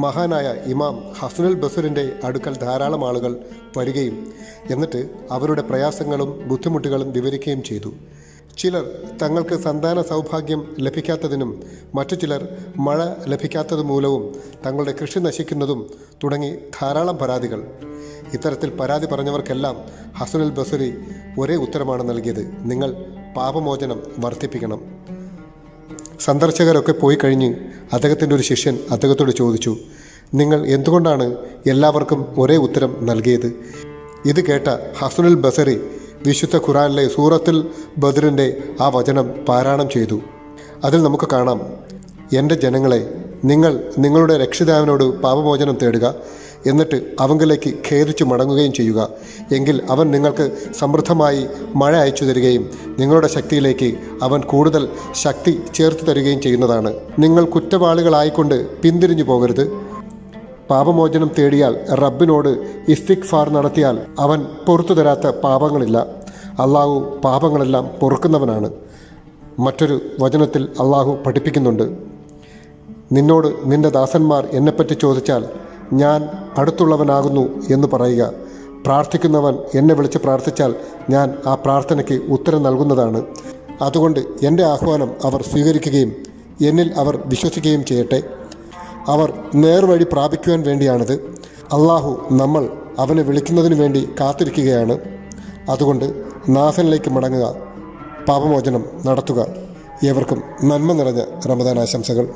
മഹാനായ ഇമാം ഹസനുൽ ബസറിന്റെ അടുക്കൽ ധാരാളം ആളുകൾ വരികയും എന്നിട്ട് അവരുടെ പ്രയാസങ്ങളും ബുദ്ധിമുട്ടുകളും വിവരിക്കുകയും ചെയ്തു. ചിലർ തങ്ങൾക്ക് സന്താന സൗഭാഗ്യം ലഭിക്കാത്തതിനും മറ്റു ചിലർ മഴ ലഭിക്കാത്തത് മൂലവും തങ്ങളുടെ കൃഷി നശിക്കുന്നതും തുടങ്ങി ധാരാളം പരാതികൾ. ഇത്തരത്തിൽ പരാതി പറഞ്ഞവർക്കെല്ലാം ഹസനുൽ ബസറി ഒരേ ഉത്തരമാണ് നൽകിയത്. നിങ്ങൾ പാപമോചനം വർദ്ധിപ്പിക്കണം. സന്ദർശകരൊക്കെ പോയി കഴിഞ്ഞ് അദ്ദേഹത്തിന്റെ ഒരു ശിഷ്യൻ അദ്ദേഹത്തോട് ചോദിച്ചു നിങ്ങൾ എന്തുകൊണ്ടാണ് എല്ലാവർക്കും ഒരേ ഉത്തരം നൽകിയത്? ഇത് കേട്ട ഹസനുൽ ബസറി വിശുദ്ധ ഖുറാനിലെ സൂറത്തുൽ ബദറിന്റെ ആ വചനം പാരായണം ചെയ്തു. അതിൽ നമുക്ക് കാണാം എന്റെ ജനങ്ങളെ നിങ്ങൾ നിങ്ങളുടെ രക്ഷിതാവിനോട് പാപമോചനം തേടുക. എന്നിട്ട് അവങ്കിലേക്ക് ഖേദിച്ചു മടങ്ങുകയും ചെയ്യുക. എങ്കിൽ അവൻ നിങ്ങൾക്ക് സമൃദ്ധമായി മഴ അയച്ചു തരികയും നിങ്ങളുടെ ശക്തിയിലേക്ക് അവൻ കൂടുതൽ ശക്തി ചേർത്ത് തരികയും ചെയ്യുന്നതാണ്. നിങ്ങൾ കുറ്റവാളികളായിക്കൊണ്ട് പിന്തിരിഞ്ഞു പോകരുത്. പാപമോചനം തേടിയാൽ റബ്ബിനോട് ഇസ്തിക്ഫാർ നടത്തിയാൽ അവൻ പുറത്തു തരാത്ത പാപങ്ങളില്ല. അള്ളാഹു പാപങ്ങളെല്ലാം പൊറുക്കുന്നവനാണ്. മറ്റൊരു വചനത്തിൽ അള്ളാഹു പഠിപ്പിക്കുന്നുണ്ട്. നിന്നോട് നിന്റെ ദാസന്മാർ എന്നെപ്പറ്റി ചോദിച്ചാൽ ഞാൻ അടുത്തുള്ളവനാകുന്നു എന്ന് പറയുക. പ്രാർത്ഥിക്കുന്നവൻ എന്നെ വിളിച്ച് പ്രാർത്ഥിച്ചാൽ ഞാൻ ആ പ്രാർത്ഥനയ്ക്ക് ഉത്തരം നൽകുന്നതാണ്. അതുകൊണ്ട് എന്റെ ആഹ്വാനം അവർ സ്വീകരിക്കുകയും എന്നിൽ അവർ വിശ്വസിക്കുകയും ചെയ്യട്ടെ. അവർ നേർവഴി പ്രാപിക്കുവാൻ വേണ്ടിയാണിത്. അള്ളാഹു നമ്മൾ അവനെ വിളിക്കുന്നതിന് വേണ്ടി കാത്തിരിക്കുകയാണ്. അതുകൊണ്ട് നാഥനിലേക്ക് മടങ്ങുക. പാപമോചനം നടത്തുക. ഏവർക്കും നന്മ നിറഞ്ഞ റമദാൻ ആശംസകൾ.